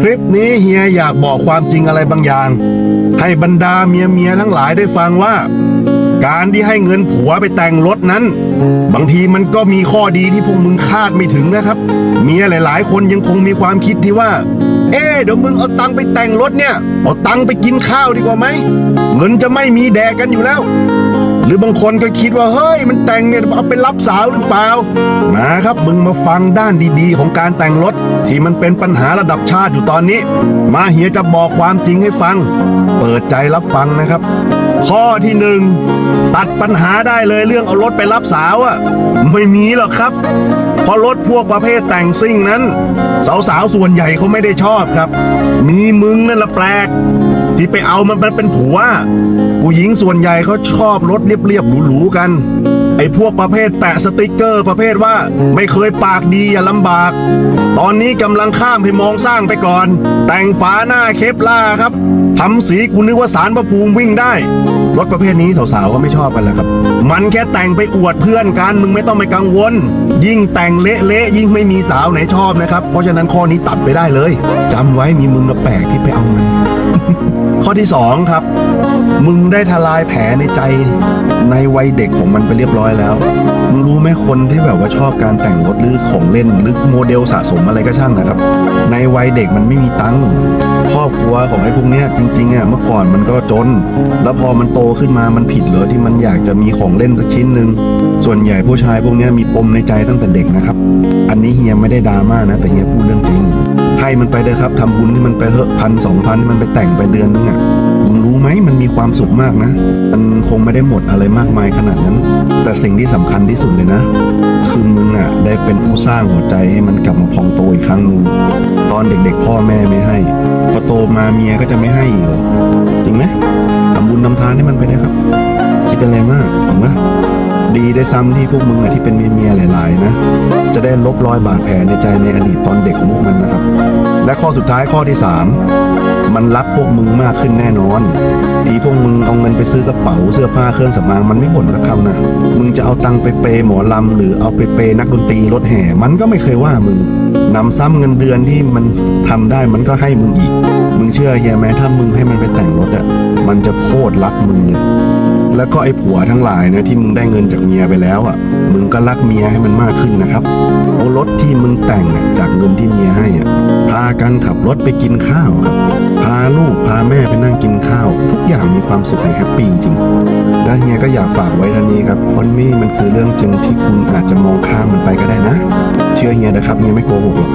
คลิปนี้เฮียอยากบอกความจริงอะไรบางอย่าง ให้บรรดาเมียเมียทั้งหลายได้ฟังว่า การที่ให้เงินผัวไปแต่งรถนั้น บางทีมันก็มีข้อดีที่พวกมึงคาดไม่ถึงนะครับ เมียหลาย ๆ คนยังคงมีความคิดที่ว่า เอ๊เดี๋ยวมึงเอาตังค์ไปแต่งรถเนี่ยเอาตังค์ไปกินข้าวดีกว่าไหมเงินจะไม่มีแดกกันอยู่แล้ว หรือบางคนก็คิดว่าเฮ้ยมันแต่งเนี่ยเอาไปรับสาวหรือเปล่านะครับมึงมาฟังด้านดีๆ ของการแต่งรถ ที่มันเป็นปัญหาระดับชาติอยู่ตอนนี้ มาเฮียจะบอกความจริงให้ฟัง เปิดใจรับฟังนะครับ ข้อที่หนึ่งตัดปัญหาได้เลยเรื่องเอารถไปรับสาวอะไม่มีหรอกครับเพราะรถพวกประเภทแต่งซิ่งนั้น สาวๆส่วนใหญ่เขาไม่ได้ชอบครับ มีมึงนั่นแหละแปลก ที่ไปเอามันเป็นผัว ผู้หญิงส่วนใหญ่เขาชอบรถเรียบๆหรูๆกัน ไอ้พวกประเภทแปะสติกเกอร์ประเภทว่าไม่เคยปากดีอย่าลำบาก ตอนนี้กำลังข้ามให้มองสร้างไปก่อน แต่งฝาหน้าเคปล่าครับทำสีกูนึกว่าสารประภูมิวิ่งได้ รถประเภทนี้สาวๆก็ไม่ชอบกันแหละครับ มันแค่แต่งไปอวดเพื่อนกันมึงไม่ต้องไปกังวล ยิ่งแต่งเละๆยิ่งไม่มีสาวไหนชอบนะครับ เพราะฉะนั้นข้อนี้ตัดไปได้เลยจำไว้มีมึงกับแปลกที่ไปเอามัน อที่สองครับ มึงได้ทลายแผลในใจในวัยเด็กของมันไปเรียบร้อยแล้วมึงรู้ไหมคนที่แบบว่าชอบการแต่งรถหรือของเล่นหรือโมเดลสะสมอะไรก็ช่างนะครับ ในวัยเด็กมันไม่มีตังค์ครอบครัวของไอ้พวกเนี้ยจริงๆอะเมื่อก่อนมันก็จน แล้วพอมันโตขึ้นมามันผิดเหรอที่มันอยากจะมีของเล่นสักชิ้นหนึ่งส่วนใหญ่ผู้ชายพวกเนี้ยมีปมในใจตั้งแต่เด็กนะครับ อันนี้เฮียไม่ได้ดราม่านะ แต่เฮียพูดเรื่องจริง มันไปเลยครับทำบุญที่มันไปเหอะพันสองพันที่มันไปแต่งไปเดือนนึงอะมึงรู้ไหมมันมีความสุขมากนะ มันคงไม่ได้หมดอะไรมากมายขนาดนั้น แต่สิ่งที่สำคัญที่สุดเลยนะ คือมึงอะได้เป็นผู้สร้างหัวใจให้มันกลับมาพองโตอีกครั้งหนึ่งตอนเด็กๆ พ่อแม่ไม่ให้ พอโตมาเมียก็จะไม่ให้อีกเหรอจริงไหมทำบุญทำทานให้มันไปนะครับ คิดอะไรมากถูกไหมดีได้ซ้ำที่พวกมึงอะที่เป็นเมียๆหลาย ๆ นะ ได้ลบรอยบาดแผลในใจในอดีตตอนเด็กของพวกมันนะครับ และข้อสุดท้ายข้อที่สามมันรักพวกมึงมากขึ้นแน่นอน ที่พวกมึงเอาเงินไปซื้อกระเป๋าเสื้อผ้าเครื่องสำอางมันไม่บ่นสักคำนะ มึงจะเอาตังค์ไปเปย์หมอลำหรือเอาไปเปย์นักดนตรีรถแห่ มันก็ไม่เคยว่ามึงนำซ้ำเงินเดือนที่มันทำได้มันก็ให้มึงอีก มึงเชื่อเฮียไหมถ้ามึงให้มันไปแต่งรถอะมันจะโคตรรักมึงเลย แล้วก็ไอ้ผัวทั้งหลายนะที่มึงได้เงินจากเมียไปแล้วอะ มึงก็รักเมียให้มันมากขึ้นนะครับเอารถที่มึงแต่งจากเงินที่เมียให้อะพากันขับรถไปกินข้าวครับ พาลูกพาแม่ไปนั่งกินข้าว ทุกอย่างมีความสุขและแฮปปี้จริงๆแล้วเฮียก็อยากฝากไว้ท่านี้ครับเพราะนี่มันคือเรื่องจริงที่คุณอาจจะมองข้ามมันไปก็ได้นะ เชื่อเฮียนะครับเฮียไม่โกหกหรอก